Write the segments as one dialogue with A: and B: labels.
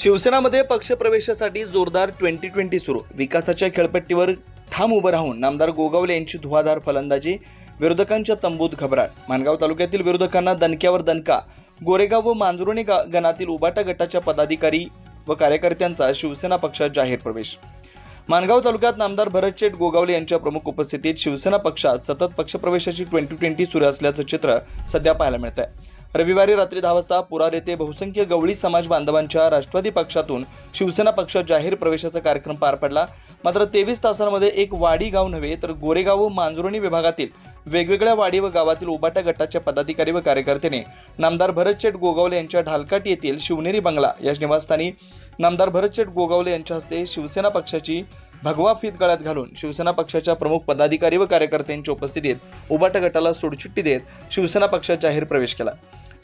A: शिवसेनामध्ये पक्षप्रवेशासाठी जोरदार twenty twenty सुरू. विकासाच्या खेळपट्टीवर ठाम उभं राहून नामदार गोगावले यांची धुवाधार फलंदाजी विरोधकांच्या तंबूत घबराट. माणगाव तालुक्यातील विरोधकांना दणक्यावर दणका. गोरेगाव व मांजरुणी गणातील उबाटा गटाच्या पदाधिकारी व कार्यकर्त्यांचा शिवसेना पक्षात जाहीर प्रवेश. माणगाव तालुक्यात नामदार भरत शेठ गोगावले यांच्या प्रमुख उपस्थितीत शिवसेना पक्षात सतत पक्षप्रवेशाची ट्वेंटी ट्वेंटी सुरू असल्याचं चित्र सध्या पाहायला मिळत आहे रविवारी रात्री दहा वाजता पुरार येथे बहुसंख्य गवळी समाज बांधवांच्या राष्ट्रवादी पक्षातून शिवसेना पक्षात जाहीर प्रवेशाचा कार्यक्रम पार पडला. मात्र तेवीस तासांमध्ये एक वाडी गाव नव्हे तर गोरेगाव व मांजुरणी विभागातील वेगवेगळ्या वाडी व गावातील उबाटा गटाच्या पदाधिकारी व कार्यकर्त्याने नामदार भरतचेट गोगावले यांच्या ढालकाट येथील शिवनेरी बंगला या निवासस्थानी नामदार भरतचेट गोगावले यांच्या हस्ते शिवसेना पक्षाची भगवा फीत गळ्यात घालून शिवसेना पक्षाच्या प्रमुख पदाधिकारी व कार्यकर्त्यांच्या उपस्थितीत उबाटा गटाला सोडचिठ्ठी देत शिवसेना पक्षात जाहीर प्रवेश केला.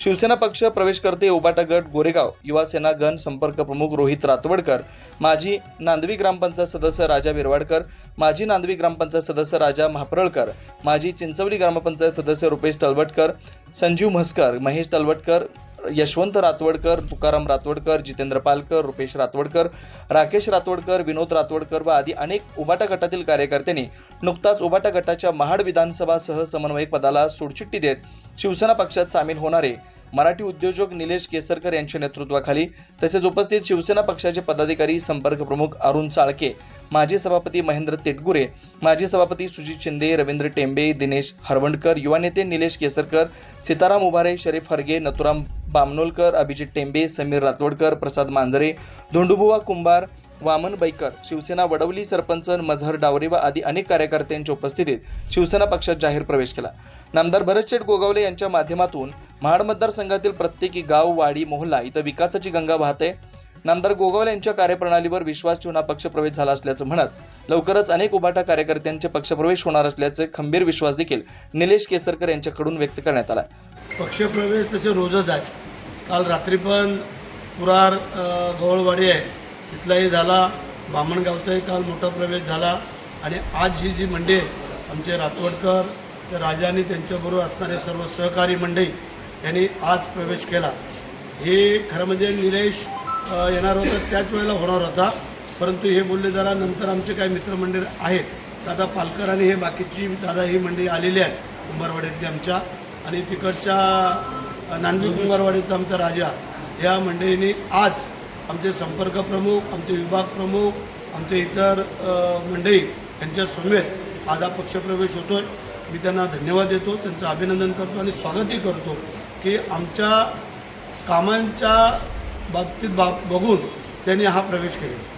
A: शिवसेना पक्ष प्रवेश करते उबाटा गट गोरेगाव. युवा सेना गण संपर्क प्रमुख रोहित रातवडकर. माजी नांदवी ग्रामपंचायत सदस्य राजा बिरवाडकर. माजी नांदवी ग्रामपंचायत सदस्य राजा म्हापरळकर. माजी चिंचवली ग्रामपंचायत सदस्य रुपेश तलवटकर. संजीव म्हसकर महेश तलवटकर. यशवंत रातवडकर तुकाराम रातवडकर जितेंद्र पालकर रुपेश रातवडकर राकेश रातवडकर विनोद रातवडकर व आदी अनेक उबाटा गटातील कार्यकर्त्यांनी नुकताच उबाटा गटाच्या महाड विधानसभासह समन्वयक पदाला सोडचिठ्ठी देत शिवसेना पक्षात सामील होणारे मराठी उद्योजक निलेश केसरकर यांच्या नेतृत्वाखाली तसेच उपस्थित शिवसेना पक्षाचे पदाधिकारी संपर्क प्रमुख अरुण चाळके माजी सभापती महेंद्र तेटगुरे माजी सभापती सुजित शिंदे रवींद्र टेंबे दिनेश हरवंडकर युवा नेते निलेश केसरकर सीताराम उभारे शरीफ हरगे नथुराम बामनोलकर अभिजित टेंबे समीर रातवडकर प्रसाद मांजरे धोंडुबुवा कुंभार वामन बैकर शिवसेना वडवली सरपंच मझहर डावरे व आदी अनेक कार्यकर्त्यांच्या उपस्थितीत शिवसेना पक्षात जाहीर प्रवेश केला. नामदार भरतशेठ गोगावले यांच्या माध्यमातून महाड मतदारसंघातील प्रत्येकी गाव वाडी मोहल्ला इथं विकासाची गंगा वाहते. नामदार गोगावले यांच्या कार्यप्रणालीवर विश्वास ठेवून हा पक्षप्रवेश झाला असल्याचं म्हणत लवकरच अनेक उभाटा कार्यकर्त्यांचे पक्षप्रवेश होणार असल्याचे खंबीर विश्वास देखील निलेश केसरकर यांच्याकडून व्यक्त करण्यात आला.
B: पक्षप्रवेश तसे रोजच आहे काल रात्री पण पुरार अ, गवळवाडी आहे. तिथलाही झाला. बामणगावचाही काल मोठा प्रवेश झाला. आणि आज ही जी मंडळी आहे आमचे रातवडकर ते राजाने त्यांच्याबरोबर असणारे सर्व सहकारी मंडळी यांनी आज प्रवेश केला. हे खरं म्हणजे निलेश येणार होतं त्याच वेळेला होणार होता. परंतु हे बोलले जरा नंतर आमचे काही मित्रमंडळ आहेत. दादा पालकर आणि हे बाकीची दादा ही मंडळी आलेली आहेत कुंभारवाड्यातली आमच्या. आणि तिकडच्या नांदवी कुंभारवाडीचा आमचा राजा. या मंडळींनी आज आमचे संपर्क प्रमुख आमचे विभाग प्रमुख आमचे इतर मंडळी यांच्या समेत आज हा पक्षप्रवेश आहे मी त्यांना धन्यवाद देतो त्यांचं अभिनंदन करतो आणि स्वागतही करतो की आमच्या कामांच्या बाबतीत बाब बघून त्यांनी हा प्रवेश केला.